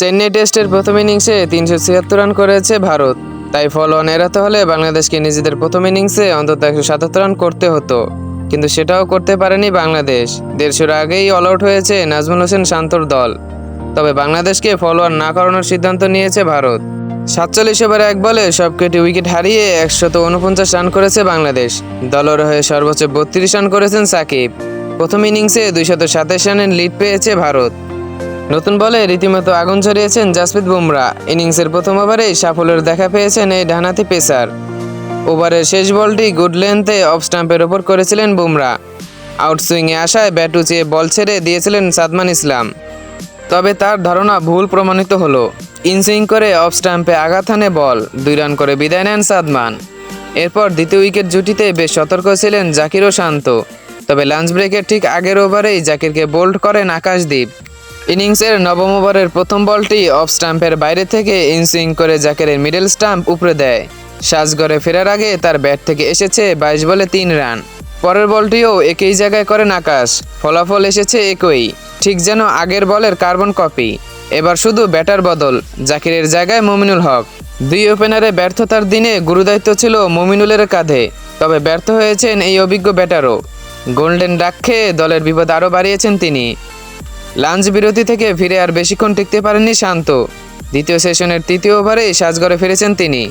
চেন্নাই টেস্টের প্রথম ইনিংসে তিনশো ছিয়াত্তর রান করেছে ভারত। তাই ফল এড়াতে হলে বাংলাদেশকে নিজেদের প্রথম ইনিংসে অন্তত একশো সাতাত্তর রান করতে হতো। কিন্তু সেটাও করতে পারেনি বাংলাদেশ। দেড়শোর আগেই অল আউট হয়েছে নাজমুল হোসেন শান্তর দল। তবে বাংলাদেশকে ফলোয়ার না করানোর সিদ্ধান্ত নিয়েছে ভারত। সাতচল্লিশ ওভারে এক বলে সবকটি উইকেট হারিয়ে একশত উনপঞ্চাশ রান করেছে বাংলাদেশ। দলের হয়ে সর্বোচ্চ বত্রিশ রান করেছেন সাকিব। প্রথম ইনিংসে দুইশত সাতাশ রানের লিড পেয়েছে ভারত। নতুন বলে রীতিমতো আগুন ছড়িয়েছেন জাসপ্রীত বুমরা। ইনিংসের প্রথম ওভারেই সাফল্যের দেখা পেয়েছেন এই ডানাতি পেসার। ওভারের শেষ বলটি গুড লেন্থে অফ স্টাম্পের ওপর করেছিলেন বুমরা। আউটসুইংয়ে আসায় ব্যাট উঁচিয়ে বল ছেড়ে দিয়েছিলেন সাদমান ইসলাম। তবে তার ধারণা ভুল প্রমাণিত হলো। ইনসুইং করে অফ স্টাম্পে আঘাত হানে বল, দুই রান করে বিদায় নেন সাদমান। এরপর দ্বিতীয় উইকেট জুটিতে বেশ সতর্ক ছিলেন জাকির ও শান্ত। তবে লাঞ্চ ব্রেকের ঠিক আগের ওভারেই জাকিরকে বোল্ড করেন আকাশদ্বীপ ইনিংসের নবম ওভারের প্রথম বলটি অফ স্টাম্পের বাইরে থেকে ইনসুইং করে জাকিরের মিডল স্টাম্প উপরে দেয়। সাজগড়ে ফেরার আগে তার ব্যাট থেকে এসেছে বাইশ বলে তিন রান। পরের বলটিও একই জায়গায় করেন আকাশ। ফলাফল এসেছে একই। ঠিক যেন আগের বলের কার্বন কপি। এবার শুধু ব্যাটার বদল, জাকিরের জায়গায় মমিনুল হক। দুই ওপেনারে ব্যর্থতার দিনে গুরুদায়িত্ব ছিল মমিনুলের কাঁধে, তবে ব্যর্থ হয়েছেন এই অভিজ্ঞ ব্যাটারও। গোল্ডেন ডাক খেয়ে দলের বিপদ আরও বাড়িয়েছেন তিনি। লাঞ্চ বিরতি থেকে ফিরে আর বেশিক্ষণ টিকতে পারেননি শান্ত। দ্বিতীয় সেশনের তৃতীয় ওভারে সাজগড়ে ফিরেছেন তিনি।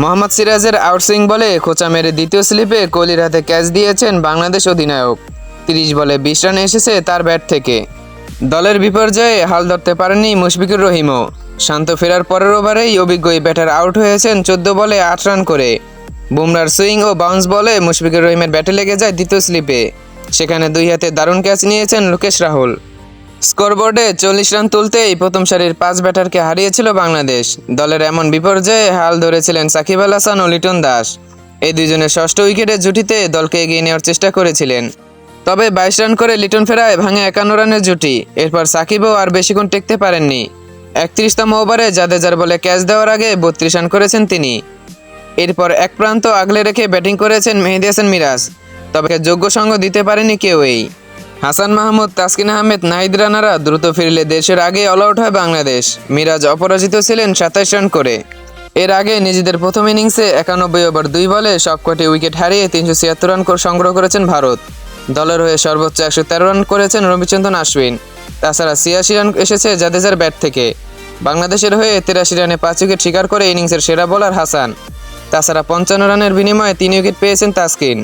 মোহাম্মদ সিরাজের আউটসুইং বলে খোঁচা মেরে দ্বিতীয় স্লিপে কোহলির হাতে ক্যাচ দিয়েছেন বাংলাদেশ অধিনায়ক। তিরিশ বলে বিশ রান এসেছে তার ব্যাট থেকে। দলের বিপর্যয়ে হাল ধরতে পারেননি মুশফিকুর রহিমও। শান্ত ফেরার পরের ওভারেই অভিজ্ঞ ব্যাটার আউট হয়েছেন চোদ্দ বলে আট রান করে। বুমরার সুইং ও বাউন্স বলে মুশফিকুর রহিমের ব্যাটে লেগে যায় দ্বিতীয় স্লিপে। সেখানে দুই হাতে দারুণ ক্যাচ নিয়েছেন লোকেশ রাহুল। স্কোরবোর্ডে চল্লিশ রান তুলতেই প্রথম সারির পাঁচ ব্যাটারকে হারিয়েছিল বাংলাদেশ। দলের এমন বিপর্যয়ে হাল ধরেছিলেন সাকিব আল হাসান ও লিটন দাস। এই দুইজনের ষষ্ঠ উইকেটের জুটিতে দলকে এগিয়ে নেওয়ার চেষ্টা করেছিলেন। তবে বাইশ রান করে লিটন ফেরায় ভাঙে একান্ন রানের জুটি। এরপর সাকিবও আর বেশিক্ষণ টেকতে পারেননি। একত্রিশতম ওভারে জাদেজার বলে ক্যাচ দেওয়ার আগে বত্রিশ রান করেছেন তিনি। এরপর এক প্রান্ত আগলে রেখে ব্যাটিং করেছেন মেহেদি হাসান মিরাজ। তবে যোগ্য সঙ্গ দিতে পারেনি কেউই। হাসান মাহমুদ, তাসকিন আহমেদ, নাহিদ রানারা দ্রুত ফিরলে দেশের আগে অল আউট হয় বাংলাদেশ। মিরাজ অপরাজিত ছিলেন সাতাশ রান করে। এর আগে নিজেদের প্রথম ইনিংসে একানব্বই ওভার দুই বলে সবকটি উইকেট হারিয়ে তিনশো ছিয়াত্তর রান সংগ্রহ করেছেন ভারত। দলের হয়ে সর্বোচ্চ একশো তেরো রান করেছেন রবিচন্দ্রন আশ্বিন। তাছাড়া ছিয়াশি রান এসেছে জাদেজার ব্যাট থেকে। বাংলাদেশের হয়ে তিরাশি রানে পাঁচ উইকেট শিকার করে ইনিংসের সেরা বোলার হাসান। তাছাড়া পঞ্চান্ন রানের বিনিময়ে তিন উইকেট পেয়েছেন তাসকিন।